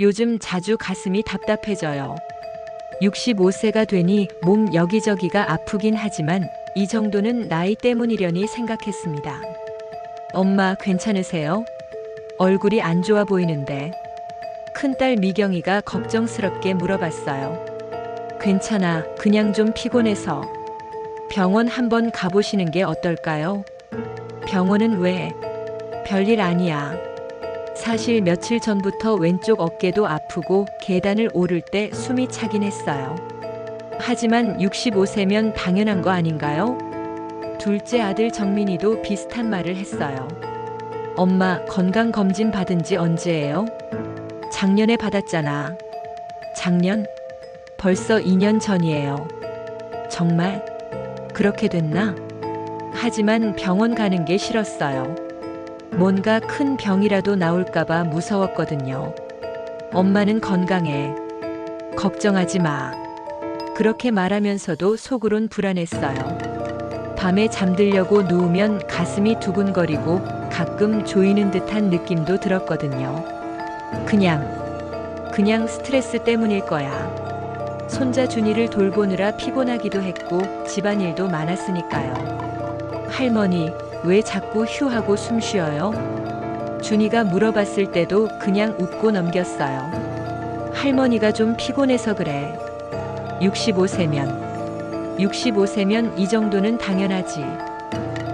요즘 자주 가슴이 답답해져요. 65세가 되니 몸 여기저기가 아프긴 하지만 이 정도는 나이 때문이려니 생각했습니다. 엄마 괜찮으세요? 얼굴이 안 좋아 보이는데. 큰딸 미경이가 걱정스럽게 물어봤어요. 괜찮아. 그냥 좀 피곤해서. 병원 한번 가보시는 게 어떨까요? 병원은 왜? 별일 아니야. 사실 며칠 전부터 왼쪽 어깨도 아프고 계단을 오를 때 숨이 차긴 했어요. 하지만 65세면 당연한 거 아닌가요? 둘째 아들 정민이도 비슷한 말을 했어요. 엄마 건강검진 받은 지 언제예요? 작년에 받았잖아. 작년? 벌써 2년 전이에요. 정말? 그렇게 됐나? 하지만 병원 가는 게 싫었어요. 뭔가 큰 병이라도 나올까봐 무서웠거든요. 엄마는 건강해. 걱정하지 마. 그렇게 말하면서도 속으론 불안했어요. 밤에 잠들려고 누우면 가슴이 두근거리고 가끔 조이는 듯한 느낌도 들었거든요. 그냥, 그냥 스트레스 때문일 거야. 손자 준이를 돌보느라 피곤하기도 했고 집안일도 많았으니까요. 할머니, 왜 자꾸 휴하고 숨 쉬어요? 준이가 물어봤을 때도 그냥 웃고 넘겼어요. 할머니가 좀 피곤해서 그래. 65세면, 65세면 이 정도는 당연하지.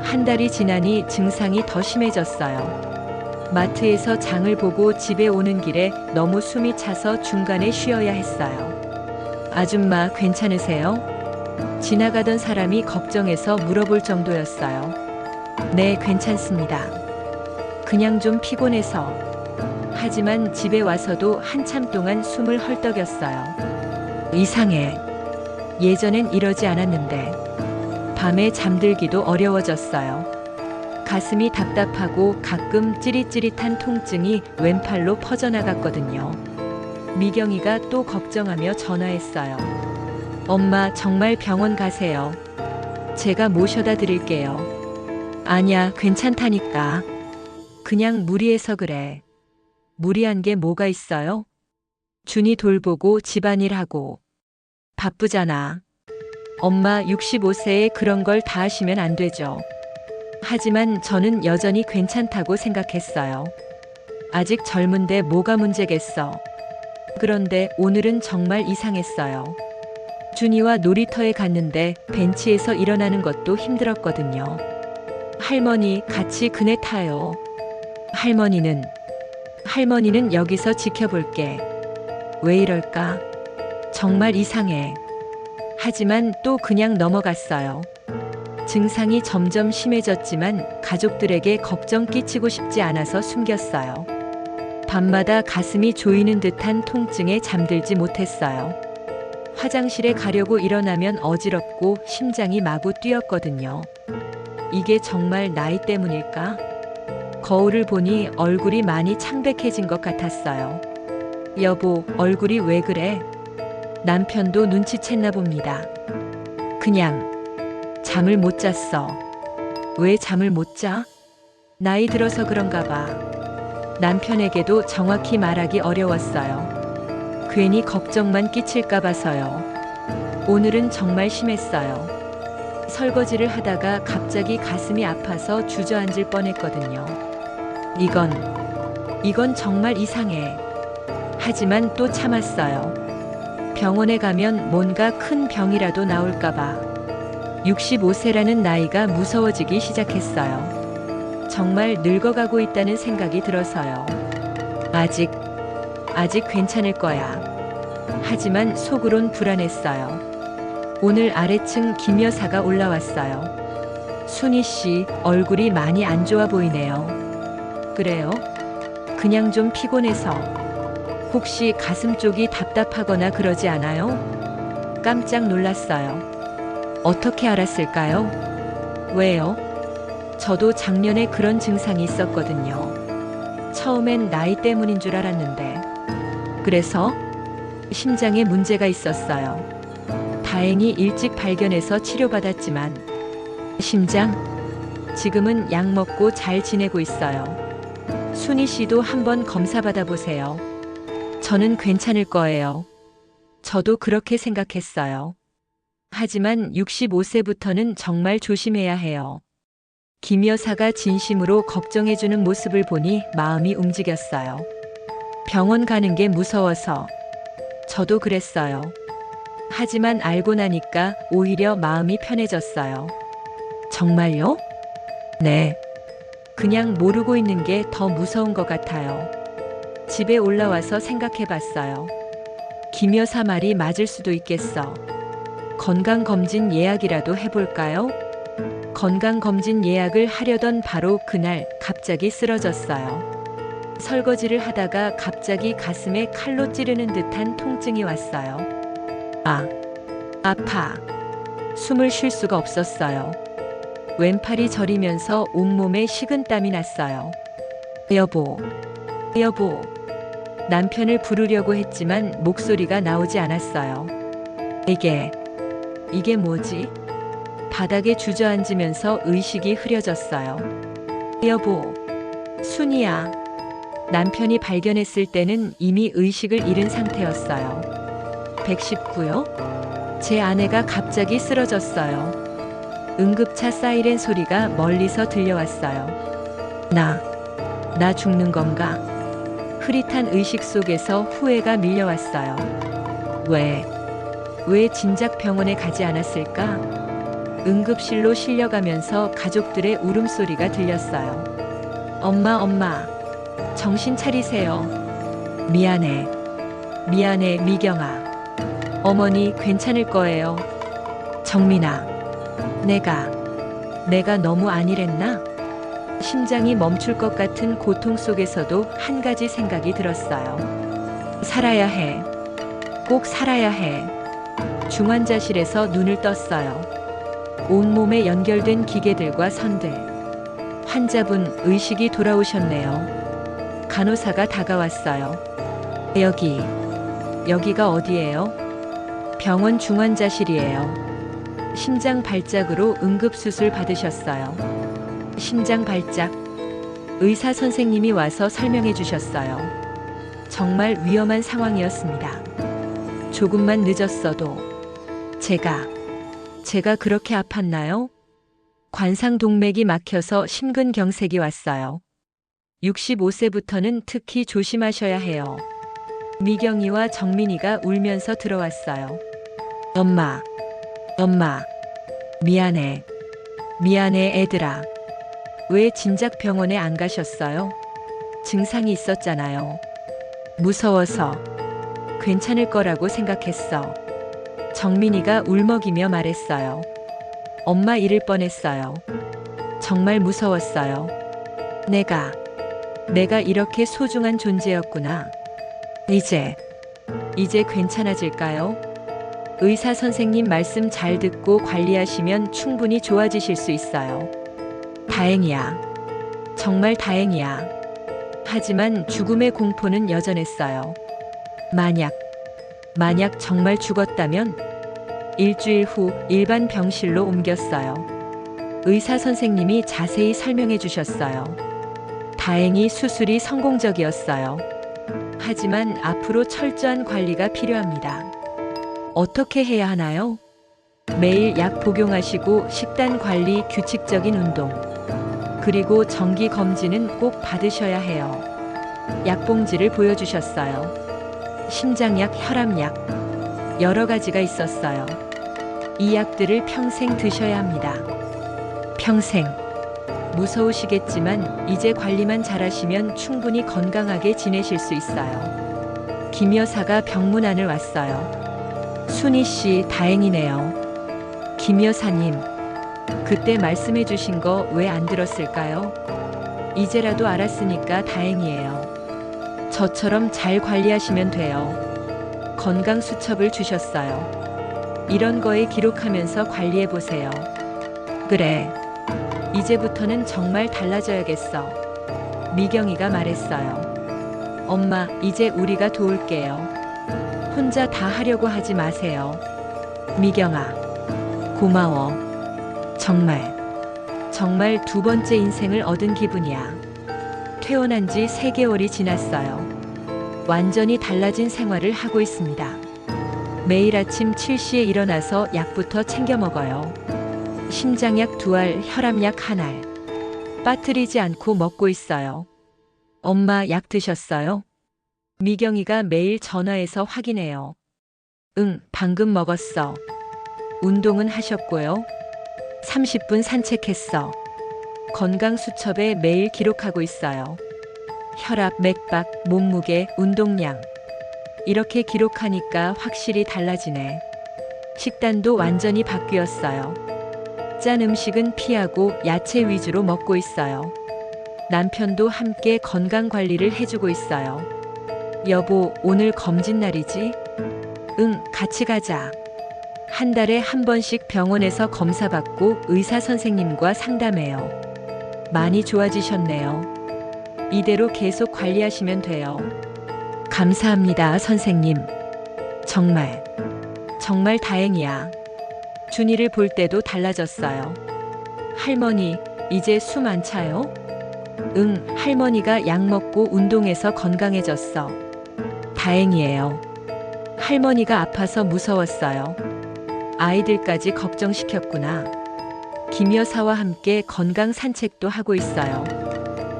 한 달이 지나니 증상이 더 심해졌어요. 마트에서 장을 보고 집에 오는 길에 너무 숨이 차서 중간에 쉬어야 했어요. 아줌마 괜찮으세요? 지나가던 사람이 걱정해서 물어볼 정도였어요. 네, 괜찮습니다. 그냥 좀 피곤해서. 하지만 집에 와서도 한참 동안 숨을 헐떡였어요. 이상해. 예전엔 이러지 않았는데. 밤에 잠들기도 어려워졌어요. 가슴이 답답하고 가끔 찌릿찌릿한 통증이 왼팔로 퍼져나갔거든요. 미경이가 또 걱정하며 전화했어요. 엄마, 정말 병원 가세요. 제가 모셔다 드릴게요. 아니야, 괜찮다니까. 그냥 무리해서 그래. 무리한 게 뭐가 있어요? 준이 돌보고 집안일 하고. 바쁘잖아. 엄마 65세에 그런 걸 다 하시면 안 되죠. 하지만 저는 여전히 괜찮다고 생각했어요. 아직 젊은데 뭐가 문제겠어. 그런데 오늘은 정말 이상했어요. 준이와 놀이터에 갔는데 벤치에서 일어나는 것도 힘들었거든요. 할머니 같이 그네 타요. 할머니는 할머니는 여기서 지켜볼게. 왜 이럴까? 정말 이상해. 하지만 또 그냥 넘어갔어요. 증상이 점점 심해졌지만 가족들에게 걱정 끼치고 싶지 않아서 숨겼어요. 밤마다 가슴이 조이는 듯한 통증에 잠들지 못했어요. 화장실에 가려고 일어나면 어지럽고 심장이 마구 뛰었거든요. 이게 정말 나이 때문일까? 거울을 보니 얼굴이 많이 창백해진 것 같았어요. 여보, 얼굴이 왜 그래? 남편도 눈치챘나 봅니다. 그냥 잠을 못 잤어. 왜 잠을 못 자? 나이 들어서 그런가 봐. 남편에게도 정확히 말하기 어려웠어요. 괜히 걱정만 끼칠까 봐서요. 오늘은 정말 심했어요. 설거지를 하다가 갑자기 가슴이 아파서 주저앉을 뻔했거든요. 이건, 이건 정말 이상해. 하지만 또 참았어요. 병원에 가면 뭔가 큰 병이라도 나올까봐. 65세라는 나이가 무서워지기 시작했어요. 정말 늙어가고 있다는 생각이 들어서요. 아직, 아직 괜찮을 거야. 하지만 속으론 불안했어요. 오늘 아래층 김 여사가 올라왔어요. 순희 씨, 얼굴이 많이 안 좋아 보이네요. 그래요? 그냥 좀 피곤해서. 혹시 가슴 쪽이 답답하거나 그러지 않아요? 깜짝 놀랐어요. 어떻게 알았을까요? 왜요? 저도 작년에 그런 증상이 있었거든요. 처음엔 나이 때문인 줄 알았는데. 그래서 심장에 문제가 있었어요. 다행히 일찍 발견해서 치료받았지만 심장 지금은 약 먹고 잘 지내고 있어요. 순희 씨도 한번 검사 받아보세요. 저는 괜찮을 거예요. 저도 그렇게 생각했어요. 하지만 65세부터는 정말 조심해야 해요. 김 여사가 진심으로 걱정해주는 모습을 보니 마음이 움직였어요. 병원 가는 게 무서워서. 저도 그랬어요. 하지만 알고 나니까 오히려 마음이 편해졌어요. 정말요? 네. 그냥 모르고 있는 게 더 무서운 것 같아요. 집에 올라와서 생각해 봤어요. 김 여사 말이 맞을 수도 있겠어. 건강검진 예약이라도 해볼까요? 건강검진 예약을 하려던 바로 그날 갑자기 쓰러졌어요. 설거지를 하다가 갑자기 가슴에 칼로 찌르는 듯한 통증이 왔어요. 아, 아파. 숨을 쉴 수가 없었어요. 왼팔이 저리면서 온몸에 식은땀이 났어요. 여보, 여보. 남편을 부르려고 했지만 목소리가 나오지 않았어요. 이게, 이게 뭐지? 바닥에 주저앉으면서 의식이 흐려졌어요. 여보, 순이야. 남편이 발견했을 때는 이미 의식을 잃은 상태였어요. 119요? 제 아내가 갑자기 쓰러졌어요. 응급차 사이렌 소리가 멀리서 들려왔어요. 나, 나 죽는 건가? 흐릿한 의식 속에서 후회가 밀려왔어요. 왜, 왜 진작 병원에 가지 않았을까? 응급실로 실려가면서 가족들의 울음소리가 들렸어요. 엄마, 엄마, 정신 차리세요. 미안해. 미안해, 미경아. 어머니 괜찮을 거예요. 정민아, 내가, 내가 너무 안일했나? 심장이 멈출 것 같은 고통 속에서도 한 가지 생각이 들었어요. 살아야 해. 꼭 살아야 해. 중환자실에서 눈을 떴어요. 온몸에 연결된 기계들과 선들. 환자분 의식이 돌아오셨네요. 간호사가 다가왔어요. 여기, 여기가 어디예요? 병원 중환자실이에요. 심장 발작으로 응급수술 받으셨어요. 심장 발작. 의사 선생님이 와서 설명해 주셨어요. 정말 위험한 상황이었습니다. 조금만 늦었어도 제가 제가 그렇게 아팠나요? 관상동맥이 막혀서 심근경색이 왔어요. 65세부터는 특히 조심하셔야 해요. 미경이와 정민이가 울면서 들어왔어요. 엄마, 엄마, 미안해. 미안해, 애들아. 왜 진작 병원에 안 가셨어요? 증상이 있었잖아요. 무서워서. 괜찮을 거라고 생각했어. 정민이가 울먹이며 말했어요. 엄마 잃을 뻔했어요. 정말 무서웠어요. 내가, 내가 이렇게 소중한 존재였구나. 이제, 이제 괜찮아질까요? 의사 선생님 말씀 잘 듣고 관리하시면 충분히 좋아지실 수 있어요. 다행이야. 정말 다행이야. 하지만 죽음의 공포는 여전했어요. 만약, 만약 정말 죽었다면 일주일 후 일반 병실로 옮겼어요. 의사 선생님이 자세히 설명해 주셨어요. 다행히 수술이 성공적이었어요. 하지만 앞으로 철저한 관리가 필요합니다. 어떻게 해야 하나요? 매일 약 복용하시고 식단 관리, 규칙적인 운동. 그리고 정기 검진은 꼭 받으셔야 해요. 약봉지를 보여주셨어요. 심장약, 혈압약. 여러 가지가 있었어요. 이 약들을 평생 드셔야 합니다. 평생. 무서우시겠지만 이제 관리만 잘하시면 충분히 건강하게 지내실 수 있어요. 김 여사가 병문안을 왔어요. 순희 씨 다행이네요. 김 여사님, 그때 말씀해 주신 거 왜 안 들었을까요? 이제라도 알았으니까 다행이에요. 저처럼 잘 관리하시면 돼요. 건강 수첩을 주셨어요. 이런 거에 기록하면서 관리해 보세요. 그래. 이제부터는 정말 달라져야겠어. 미경이가 말했어요. 엄마, 이제 우리가 도울게요. 혼자 다 하려고 하지 마세요. 미경아, 고마워. 정말, 정말 두 번째 인생을 얻은 기분이야. 퇴원한 지 3개월이 지났어요. 완전히 달라진 생활을 하고 있습니다. 매일 아침 7시에 일어나서 약부터 챙겨 먹어요. 심장약 두 알, 혈압약 한 알. 빠뜨리지 않고 먹고 있어요. 엄마 약 드셨어요? 미경이가 매일 전화해서 확인해요. 응, 방금 먹었어. 운동은 하셨고요. 30분 산책했어. 건강 수첩에 매일 기록하고 있어요. 혈압, 맥박, 몸무게, 운동량. 이렇게 기록하니까 확실히 달라지네. 식단도 완전히 바뀌었어요. 짠 음식은 피하고 야채 위주로 먹고 있어요. 남편도 함께 건강 관리를 해주고 있어요. 여보, 오늘 검진 날이지? 응, 같이 가자. 한 달에 한 번씩 병원에서 검사받고 의사 선생님과 상담해요. 많이 좋아지셨네요. 이대로 계속 관리하시면 돼요. 감사합니다, 선생님. 정말, 정말 다행이야. 준이를 볼 때도 달라졌어요. 할머니, 이제 숨 안 차요? 응, 할머니가 약 먹고 운동해서 건강해졌어. 다행이에요. 할머니가 아파서 무서웠어요. 아이들까지 걱정시켰구나. 김 여사와 함께 건강 산책도 하고 있어요.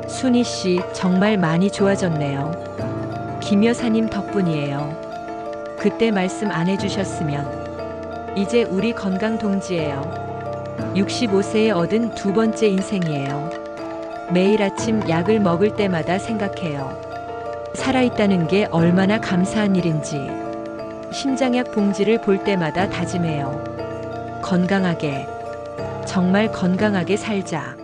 순희 씨 정말 많이 좋아졌네요. 김 여사님 덕분이에요. 그때 말씀 안 해주셨으면 이제 우리 건강 동지예요. 65세에 얻은 두 번째 인생이에요. 매일 아침 약을 먹을 때마다 생각해요. 살아있다는 게 얼마나 감사한 일인지. 심장약 봉지를 볼 때마다 다짐해요. 건강하게, 정말 건강하게 살자.